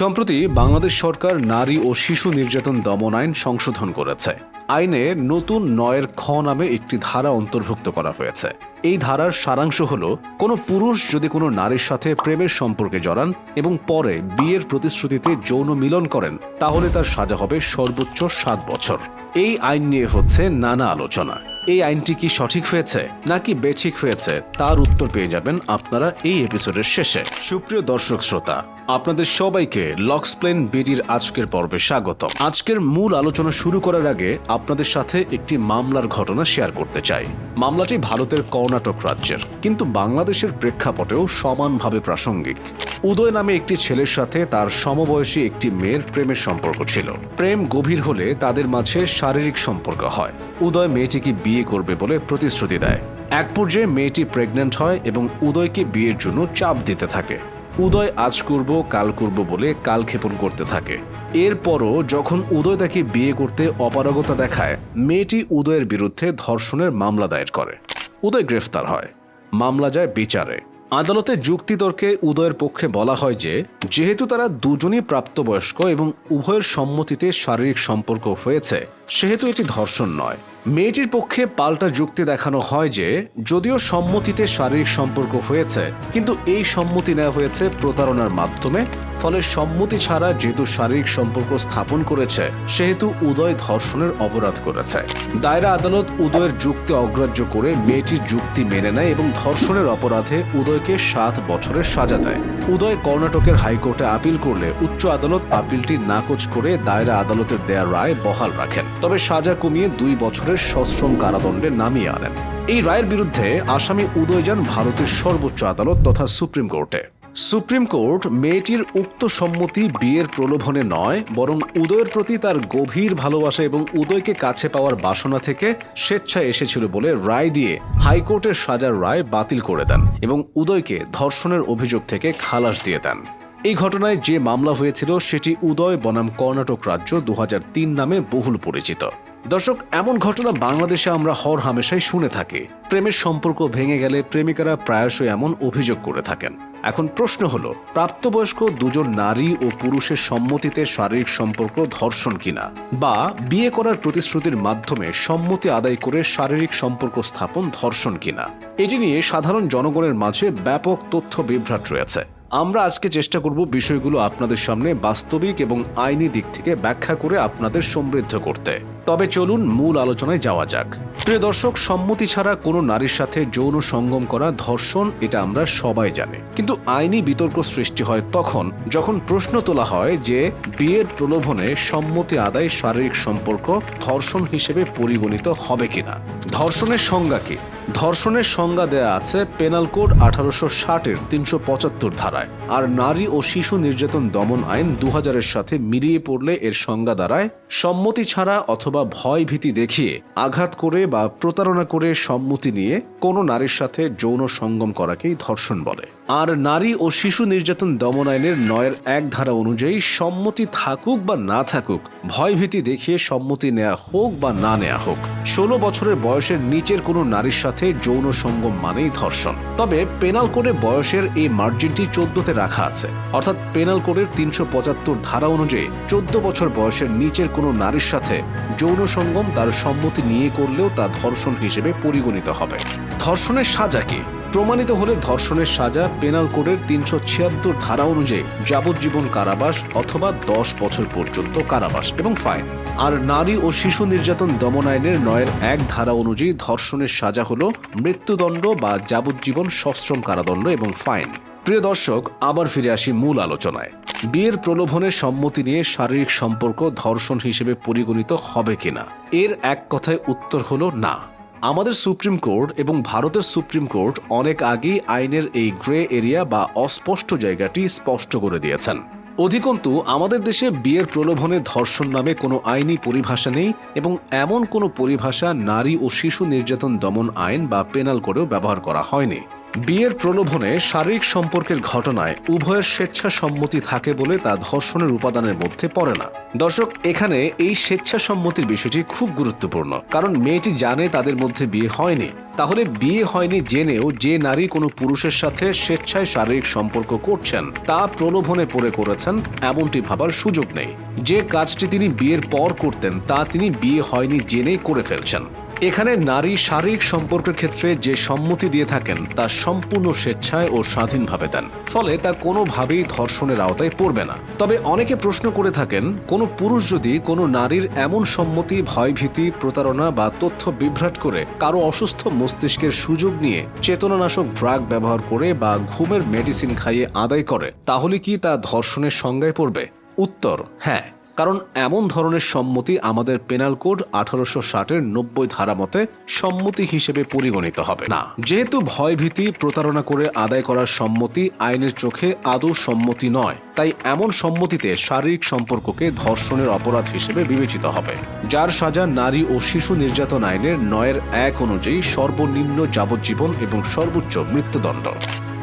সম্প্রতি বাংলাদেশ সরকার নারী ও শিশু নির্যাতন দমন আইন সংশোধন করেছে। আইনে নতুন নয়ের খ নামে একটি ধারা অন্তর্ভুক্ত করা হয়েছে। এই ধারার সারাংশ হল, কোনো পুরুষ যদি কোনো নারীর সাথে প্রেমের সম্পর্কে জড়ান এবং পরে বিয়ের প্রতিশ্রুতিতে যৌন মিলন করেন, তাহলে তার সাজা হবে সর্বোচ্চ সাত বছর। এই আইন নিয়ে হচ্ছে নানা আলোচনা। এই আইনটি কি সঠিক হয়েছে, নাকি বেঠিক হয়েছে, তার উত্তর পেয়ে যাবেন আপনারা এই এপিসোডের শেষে। সুপ্রিয় দর্শক শ্রোতা আপনাদের সবাইকে লক্সপ্লেন বিডির আজকের পর্বে স্বাগত। আজকের মূল আলোচনা শুরু করার আগে আপনাদের সাথে একটি মামলার ঘটনা শেয়ার করতে চাই। মামলাটি ভারতের কর্ণাটক রাজ্যের, কিন্তু বাংলাদেশের প্রেক্ষাপটেও সমানভাবে প্রাসঙ্গিক। উদয় নামে একটি ছেলের সাথে তার সমবয়সী একটি মেয়ের প্রেমের সম্পর্ক ছিল। প্রেম গভীর হলে তাদের মাঝে শারীরিক সম্পর্ক হয়। উদয় মেয়েটিকে বিয়ে করবে বলে প্রতিশ্রুতি দেয়। এক পর্যায়ে মেয়েটি প্রেগন্যান্ট হয় এবং উদয়কে বিয়ের জন্য চাপ দিতে থাকে। উদয় আজ করব, কাল করব বলে কালক্ষেপণ করতে থাকে। এরপরও যখন উদয় তাকে বিয়ে করতে অপারগতা দেখায়, মেয়েটি উদয়ের বিরুদ্ধে ধর্ষণের মামলা দায়ের করে। উদয় গ্রেফতার হয়। মামলা যায় বিচারে। আদালতে যুক্তিতর্কে উদয়ের পক্ষে বলা হয় যে, যেহেতু তারা দুজনই প্রাপ্তবয়স্ক এবং উভয়ের সম্মতিতে শারীরিক সম্পর্ক হয়েছে সেহেতু এটি ধর্ষণ নয়। মেয়েটির পক্ষে পাল্টা যুক্তি দেখানো হয় যে, যদিও সম্মতিতে শারীরিক সম্পর্ক হয়েছে, কিন্তু এই সম্মতি নেওয়া হয়েছে প্রতারণার মাধ্যমে, ফলে সম্মতি ছাড়া যেহেতু শারীরিক সম্পর্ক স্থাপন করেছে, সেহেতু উদয় ধর্ষণের অপরাধ করেছে। দায়রা আদালত উদয়ের যুক্তি অগ্রাহ্য করে মেয়েটির যুক্তি মেনে নেয় এবং ধর্ষণের অপরাধে উদয়কে সাত বছরের সাজা দেয়। উদয় কর্ণাটকের হাইকোর্টে আপিল করলে উচ্চ আদালত আপিলটি নাকচ করে দায়রা আদালতের দেয়া রায় বহাল রাখেন। তবে সাজা কমিয়ে দুই বছরের সশ্রম কারাদণ্ডে নামিয়ে আনেন। এই রায়ের বিরুদ্ধে আসামি উদয় যান ভারতের সর্বোচ্চ আদালত তথা সুপ্রিম কোর্টে। সুপ্রিম কোর্ট মেয়েটির উক্ত সম্মতি বিয়ের প্রলোভনে নয়, বরং উদয়ের প্রতি তার গভীর ভালোবাসা এবং উদয়কে কাছে পাওয়ার বাসনা থেকে স্বেচ্ছায় এসেছিল বলে রায় দিয়ে হাইকোর্টের সাজার রায় বাতিল করে দেন এবং উদয়কে ধর্ষণের অভিযোগ থেকে খালাস দিয়ে দেন। এই ঘটনায় যে মামলা হয়েছিল সেটি উদয় বনাম কর্ণাটক রাজ্য দু হাজার তিন নামে বহুল পরিচিত। দর্শক, এমন ঘটনা বাংলাদেশে আমরা হর হামেশাই শুনে থাকি। প্রেমের সম্পর্ক ভেঙে গেলে প্রেমিকারা প্রায়শই এমন অভিযোগ করে থাকেন। এখন প্রশ্ন হলো, প্রাপ্তবয়স্ক দুজন নারী ও পুরুষের সম্মতিতে শারীরিক সম্পর্ক ধর্ষণ কিনা? বা বিয়ে করার প্রতিশ্রুতির মাধ্যমে সম্মতি আদায় করে শারীরিক সম্পর্ক স্থাপন ধর্ষণ কিনা? এটি নিয়ে সাধারণ জনগণের মাঝে ব্যাপক তথ্য বিভ্রাট রয়েছে। আমরা আজকে চেষ্টা করব বিষয়গুলো আপনাদের সামনে বাস্তবিক এবং আইনি দিক থেকে ব্যাখ্যা করে আপনাদের সমৃদ্ধ করতে। তবে চলুন মূল আলোচনায় যাওয়া যাক। প্রিয় দর্শক, সম্মতি ছাড়া কোনো নারীর সাথে যৌন সঙ্গম করা ধর্ষণ, এটা আমরা সবাই জানি। কিন্তু আইনি বিতর্ক সৃষ্টি হয় তখন, যখন প্রশ্ন তোলা হয় যে বিয়ের প্রলোভনে সম্মতি আদায় শারীরিক সম্পর্ক ধর্ষণ হিসেবে পরিগণিত হবে কিনা। ধর্ষণের সংজ্ঞা কি? ধর্ষণের সংজ্ঞা দেয়া আছে পেনাল কোড আঠারোশো ষাটের তিনশো পঁচাত্তর ধারায়। আর নারী ও শিশু নির্যাতন দমন আইন দু সাথে মিলিয়ে পড়লে এর সংজ্ঞা দাঁড়ায়, সম্মতি ছাড়া অথবা ভয় ভীতি দেখিয়ে আঘাত করে বা প্রতারণা করে সম্মতি নিয়ে কোনো নারীর সাথে যৌন সঙ্গম করাকেই ধর্ষণ বলে। আর নারী ও শিশু নির্যাতন দমন আইনের নয়ের এক ধারা অনুযায়ী সম্মতি থাকুক বা না থাকুক, ভয়ভীতি দেখিয়ে সম্মতি নেওয়া হোক বা না নেওয়া হোক, ষোলো বছরের বয়সের নিচের কোনো নারীর সাথে যৌন সঙ্গম মানেই ধর্ষণ। তবে পেনাল কোডে বয়সের এই মার্জিনটি চোদ্দতে রাখা আছে। অর্থাৎ পেনাল কোডের তিনশো পঁচাত্তর ধারা অনুযায়ী চোদ্দ বছর বয়সের নিচের কোনো নারীর সাথে যৌন সঙ্গম তার সম্মতি নিয়ে করলেও তা ধর্ষণ হিসেবে পরিগণিত হবে। ধর্ষণের সাজা কি? প্রমাণিত হলে ধর্ষণের সাজা পেনাল কোডের তিনশো ছিয়াত্তর ধারা অনুযায়ী যাবজ্জীবন কারাবাস অথবা দশ বছর পর্যন্ত কারাবাস এবং ফাইন। আর নারী ও শিশু নির্যাতন দমন আইনের নয়ের এক ধারা অনুযায়ী ধর্ষণের সাজা হল মৃত্যুদণ্ড বা যাবজ্জীবন সশ্রম কারাদণ্ড এবং ফাইন। প্রিয় দর্শক, আবার ফিরে আসি মূল আলোচনায়। বিয়ের প্রলোভনের সম্মতি নিয়ে শারীরিক সম্পর্ক ধর্ষণ হিসেবে পরিগণিত হবে কিনা? এর এক কথায় উত্তর হলো না। আমাদের সুপ্রিম কোর্ট এবং ভারতের সুপ্রিম কোর্ট অনেক আগেই আইনের এই গ্রে এরিয়া বা অস্পষ্ট জায়গাটি স্পষ্ট করে দিয়েছেন। অধিকন্তু, আমাদের দেশে বিয়ের প্রলোভনে ধর্ষণ নামে কোনো আইনি পরিভাষা নেই এবং এমন কোনো পরিভাষা নারী ও শিশু নির্যাতন দমন আইন বা পেনাল করেও ব্যবহার করা হয়নি। বিয়ের প্রলোভনে শারীরিক সম্পর্কের ঘটনায় উভয়ের স্বেচ্ছাসম্মতি থাকে বলে তা ধর্ষণের উপাদানের মধ্যে পড়ে না। দর্শক, এখানে এই স্বেচ্ছাসম্মতির বিষয়টি খুব গুরুত্বপূর্ণ, কারণ মেয়েটি জানে তাদের মধ্যে বিয়ে হয়নি। তাহলে বিয়ে হয়নি জেনেও যে নারী কোনো পুরুষের সাথে স্বেচ্ছায় শারীরিক সম্পর্ক করছেন, তা প্রলোভনে পড়ে করেছেন এমনটি ভাবার সুযোগ নেই। যে কাজটি তিনি বিয়ের পর করতেন, তা তিনি বিয়ে হয়নি জেনেই করে ফেলছেন। এখানে নারী শারীরিক সম্পর্কের ক্ষেত্রে যে সম্মতি দিয়ে থাকেন, তা সম্পূর্ণ স্বেচ্ছায় ও স্বাধীনভাবে দেন। ফলে তা কোনোভাবেই ধর্ষণের আওতায় পড়বে না। তবে অনেকে প্রশ্ন করে থাকেন, কোনো পুরুষ যদি কোনো নারীর এমন সম্মতি, ভয়ভীতি, প্রতারণা বা তথ্য বিভ্রাট করে, কারও অসুস্থ মস্তিষ্কের সুযোগ নিয়ে চেতনানাশক ড্রাগ ব্যবহার করে বা ঘুমের মেডিসিন খাইয়ে আদায় করে, তাহলে কি তা ধর্ষণের সংজ্ঞায় পড়বে? উত্তর হ্যাঁ। কারণ এমন ধরনের সম্মতি আমাদের পেনাল কোড আঠারোশো ষাটের নব্বই ধারা মতে সম্মতি হিসেবে পরিগণিত হবে। না, যেহেতু ভয়ভীতি প্রতারণা করে আদায় করার সম্মতি আইনের চোখে আদৌ সম্মতি নয়, তাই এমন সম্মতিতে শারীরিক সম্পর্ককে ধর্ষণের অপরাধ হিসেবে বিবেচিত হবে। যার সাজা নারী ও শিশু নির্যাতন আইনের নয়ের এক অনুযায়ী সর্বনিম্ন যাবজ্জীবন এবং সর্বোচ্চ মৃত্যুদণ্ড।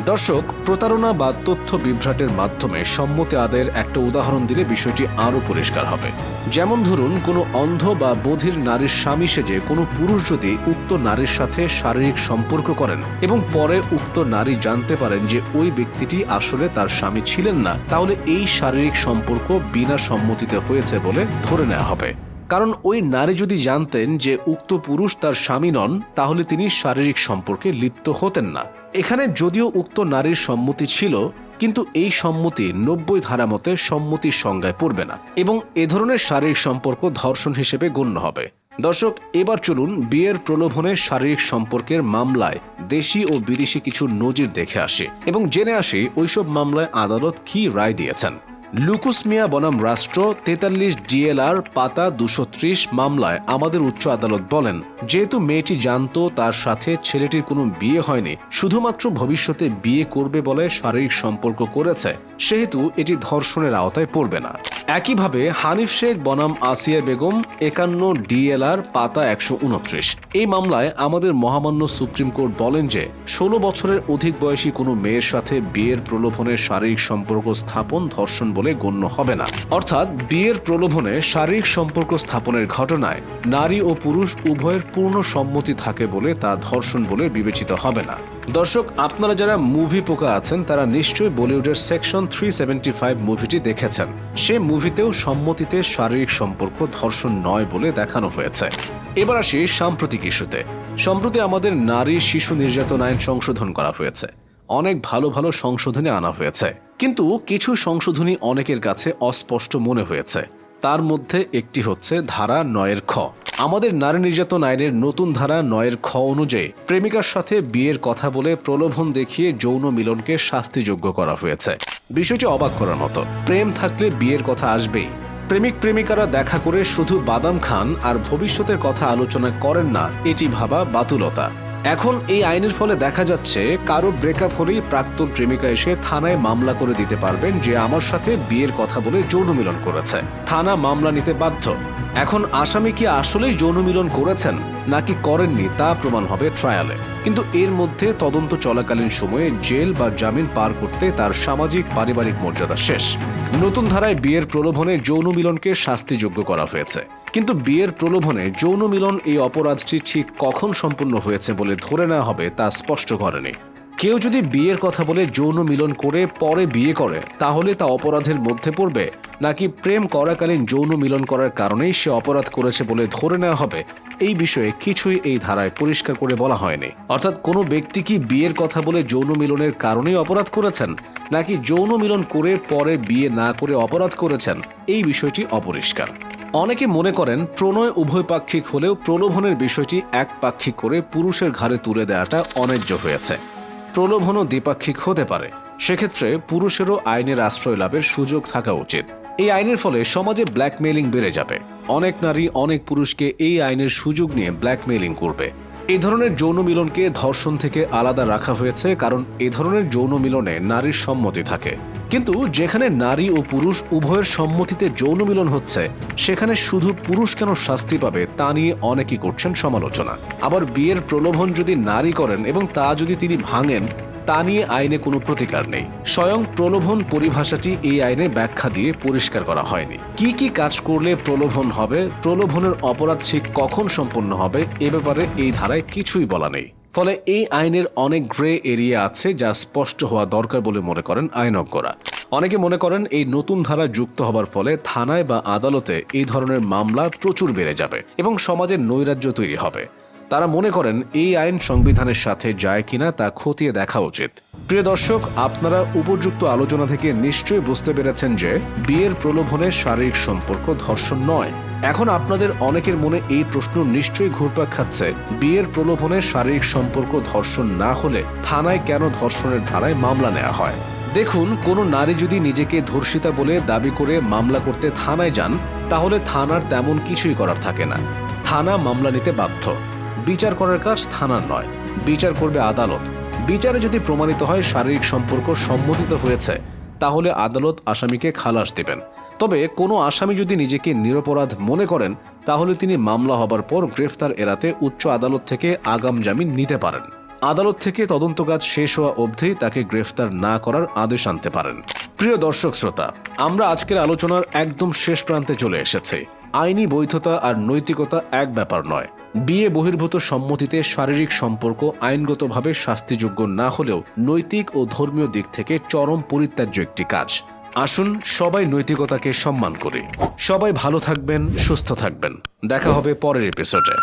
দর্শক, প্রতারণা বা তথ্য বিভ্রাটের মাধ্যমে সম্মতি আদায়ের একটা উদাহরণ দিলে বিষয়টি আরও পরিষ্কার হবে। যেমন ধরুন, কোনো অন্ধ বা বধির নারীর স্বামী সেজে কোনো পুরুষ যদি উক্ত নারীর সাথে শারীরিক সম্পর্ক করেন এবং পরে উক্ত নারী জানতে পারেন যে ওই ব্যক্তিটি আসলে তার স্বামী ছিলেন না, তাহলে এই শারীরিক সম্পর্ক বিনা সম্মতিতে হয়েছে বলে ধরে নেওয়া হবে। কারণ ওই নারী যদি জানতেন যে উক্ত পুরুষ তার স্বামী নন, তাহলে তিনি শারীরিক সম্পর্কে লিপ্ত হতেন না। এখানে যদিও উক্ত নারীর সম্মতি ছিল, কিন্তু এই সম্মতি নব্বই ধারা মতে সম্মতির সংজ্ঞায় পড়বে না এবং এ ধরনের শারীরিক সম্পর্ক ধর্ষণ হিসেবে গণ্য হবে। দর্শক, এবার চলুন বিয়ের প্রলোভনে শারীরিক সম্পর্কের মামলায় দেশি ও বিদেশি কিছু নজির দেখে আসে এবং জেনে আসি ওইসব মামলায় আদালত কি রায় দিয়েছেন। লুকুস মিয়া বনাম রাষ্ট্র তেতাল্লিশ ডিএলআর পাতা দুশো মামলায় আমাদের উচ্চ আদালত বলেন, যেহেতু মেয়েটি জানত তার সাথে ছেলেটির কোনো বিয়ে হয়নি, শুধুমাত্র ভবিষ্যতে বিয়ে করবে বলে শারীরিক সম্পর্ক করেছে, সেহেতু এটি ধর্ষণের আওতায় পড়বে না। একইভাবে হানিফ শেখ বনাম আসিয়া বেগম একান্ন ডিএলআর, পাতা একশো উনত্রিশ। এই মামলায় আমাদের মহামান্য সুপ্রিম কোর্ট বলেন যে, ষোলো বছরের অধিক বয়সী কোনো মেয়ের সাথে বিয়ের প্রলোভনের শারীরিক সম্পর্ক স্থাপন ধর্ষণ বলে গণ্য হবে না। অর্থাৎ বিয়ের প্রলোভনে শারীরিক সম্পর্ক স্থাপনের ঘটনায় নারী ও পুরুষ উভয়ের পূর্ণ সম্মতি থাকে বলে তা ধর্ষণ বলে বিবেচিত হবে না। দর্শক, আপনারা যারা মুভি পোকা আছেন, তারা নিশ্চয়ই বলিউডের সেকশন থ্রি সেভেন্টি ফাইভ মুভিটি দেখেছেন। সে মুভিতেও সম্মতিতে শারীরিক সম্পর্ক ধর্ষণ নয় বলে দেখানো হয়েছে। এবার আসি সাম্প্রতিক ইস্যুতে। সম্প্রতি আমাদের নারী শিশু নির্যাতন আইন সংশোধন করা হয়েছে। অনেক ভালো ভালো সংশোধনী আনা হয়েছে। কিন্তু কিছু সংশোধনী অনেকের কাছে অস্পষ্ট মনে হয়েছে। তার মধ্যে একটি হচ্ছে ধারা নয়ের খ। আমাদের নারী নির্যাতন আইনের নতুন ধারা নয়ের খ অনুযায়ী প্রেমিকার সাথে বিয়ের কথা বলে প্রলোভন দেখিয়ে যৌন মিলনকে শাস্তিযোগ্য করা হয়েছে। বিষয়টি অবাক করার মতো। প্রেম থাকলে বিয়ের কথা আসবেই। প্রেমিক প্রেমিকারা দেখা করে শুধু বাদাম খান আর ভবিষ্যতের কথা আলোচনা করেন না, এটি ভাবা বাতুলতা। এখন এই আইনের ফলে দেখা যাচ্ছে কারও ব্রেকআপ হলেই প্রাক্তন প্রেমিকা এসে থানায় মামলা করে দিতে পারবেন যে আমার সাথে বিয়ের কথা বলে যৌন মিলন করেছে। থানা মামলা নিতে বাধ্য। এখন আসামি কি আসলেই যৌন মিলন করেছেন নাকি করেননি তা প্রমাণ হবে ট্রায়ালে কিন্তু এর মধ্যে তদন্ত চলাকালীন সময়ে জেল বা জামিন পার করতে তার সামাজিক পারিবারিক মর্যাদা শেষ। নতুন ধারায় বিয়ের প্রলোভনে যৌন মিলনকে শাস্তিযোগ্য করা হয়েছে। কিন্তু বিয়ের প্রলোভনে যৌন মিলন এই অপরাধটি ঠিক কখন সম্পূর্ণ হয়েছে বলে ধরে নেওয়া হবে তা স্পষ্ট করেনি। কেউ যদি বিয়ের কথা বলে যৌন মিলন করে পরে বিয়ে করে, তাহলে তা অপরাধের মধ্যে পড়বে, নাকি প্রেম করাকালীন যৌন মিলন করার কারণেই সে অপরাধ করেছে বলে ধরে নেওয়া হবে, এই বিষয়ে কিছুই এই ধারায় পরিষ্কার করে বলা হয়নি। অর্থাৎ কোনো ব্যক্তি কি বিয়ের কথা বলে যৌন মিলনের কারণেই অপরাধ করেছেন, নাকি যৌন মিলন করে পরে বিয়ে না করে অপরাধ করেছেন, এই বিষয়টি অপরিষ্কার। অনেকে মনে করেন প্রণয় উভয়পাক্ষিক হলেও প্রলোভনের বিষয়টি এক পাক্ষিক করে পুরুষের ঘাড়ে তুলে দেওয়াটা অন্যায্য হয়েছে। প্রলোভনও দ্বিপাক্ষিক হতে পারে। সেক্ষেত্রে পুরুষেরও আইনের আশ্রয় লাভের সুযোগ থাকা উচিত। এই আইনের ফলে সমাজে ব্ল্যাকমেইলিং বেড়ে যাবে। অনেক নারী, অনেক পুরুষকে এই আইনের সুযোগ নিয়ে ব্ল্যাকমেইলিং করবে। এই ধরনের যৌন মিলনকে ধর্ষণ থেকে আলাদা রাখা হয়েছে, কারণ এ ধরনের যৌন মিলনে নারীর সম্মতি থাকে। কিন্তু যেখানে নারী ও পুরুষ উভয়ের সম্মতিতে যৌন মিলন হচ্ছে, সেখানে শুধু পুরুষ কেন শাস্তি পাবে তা নিয়ে অনেকেই করছেন সমালোচনা। আবার বিয়ের প্রলোভন যদি নারী করেন এবং তা যদি তিনি ভাঙেন তা নিয়ে আইনে কোনো প্রতিকার নেই। স্বয়ং প্রলোভন পরিভাষাটি এই আইনে ব্যাখ্যা দিয়ে পরিষ্কার করা হয়নি। কি কি কাজ করলে প্রলোভন হবে, প্রলোভনের অপরাধ ঠিক কখন সম্পন্ন হবে, এ ব্যাপারে এই ধারায় কিছুই বলা নেই। ফলে এই আইনের অনেক গ্রে এরিয়া আছে যা স্পষ্ট হওয়া দরকার বলে মনে করেন আইনজ্ঞরা। অনেকে মনে করেন এই নতুন ধারা যুক্ত হবার ফলে থানায় বা আদালতে এই ধরনের মামলা প্রচুর বেড়ে যাবে এবং সমাজের নৈরাজ্য তৈরি হবে। তারা মনে করেন এই আইন সংবিধানের সাথে যায় কিনা তা খতিয়ে দেখা উচিত। প্রিয় দর্শক, আপনারা উপযুক্ত আলোচনা থেকে নিশ্চয়ই বুঝতে পেরেছেন যে বিয়ের প্রলোভনে শারীরিক সম্পর্ক ধর্ষণ নয়। এখন আপনাদের অনেকের মনে এই প্রশ্ন নিশ্চয়ই ঘুরপাক খাচ্ছে। বিয়ের প্রলোভনে শারীরিক সম্পর্ক ধর্ষণ না হলে থানায় কেন ধর্ষণের ধারায় মামলা নেওয়া হয়? দেখুন, কোনো নারী যদি নিজেকে ধর্ষিতা বলে দাবি করে মামলা করতে থানায় যান, তাহলে থানার তেমন কিছুই করার থাকে না। থানা মামলা নিতে বাধ্য। বিচার করার কাজ থানার নয়। বিচার করবে আদালত। বিচারে যদি প্রমাণিত হয় শারীরিক সম্পর্ক সম্মতিত হয়েছে, তাহলে আদালত আসামিকে খালাস দেবেন। তবে কোনো আসামি যদি নিজেকে নিরপরাধ মনে করেন, তাহলে তিনি মামলা হবার পর গ্রেফতার এড়াতে উচ্চ আদালত থেকে আগাম জামিন নিতে পারেন। আদালত থেকে তদন্ত কাজ শেষ হওয়া অবধি তাকে গ্রেফতার না করার আদেশ আনতে পারেন। প্রিয় দর্শক শ্রোতা, আমরা আজকের আলোচনার একদম শেষ প্রান্তে চলে এসেছি। আইনি বৈধতা আর নৈতিকতা এক ব্যাপার নয়। বিয়ে বহির্ভূত সম্মতিতে শারীরিক সম্পর্ক আইনগতভাবে শাস্তিযোগ্য না হলেও নৈতিক ও ধর্মীয় দিক থেকে চরম পরিত্যাজ্য একটি কাজ। আসুন সবাই নৈতিকতাকে সম্মান করি। সবাই ভালো থাকবেন, সুস্থ থাকবেন। দেখা হবে পরের এপিসোডে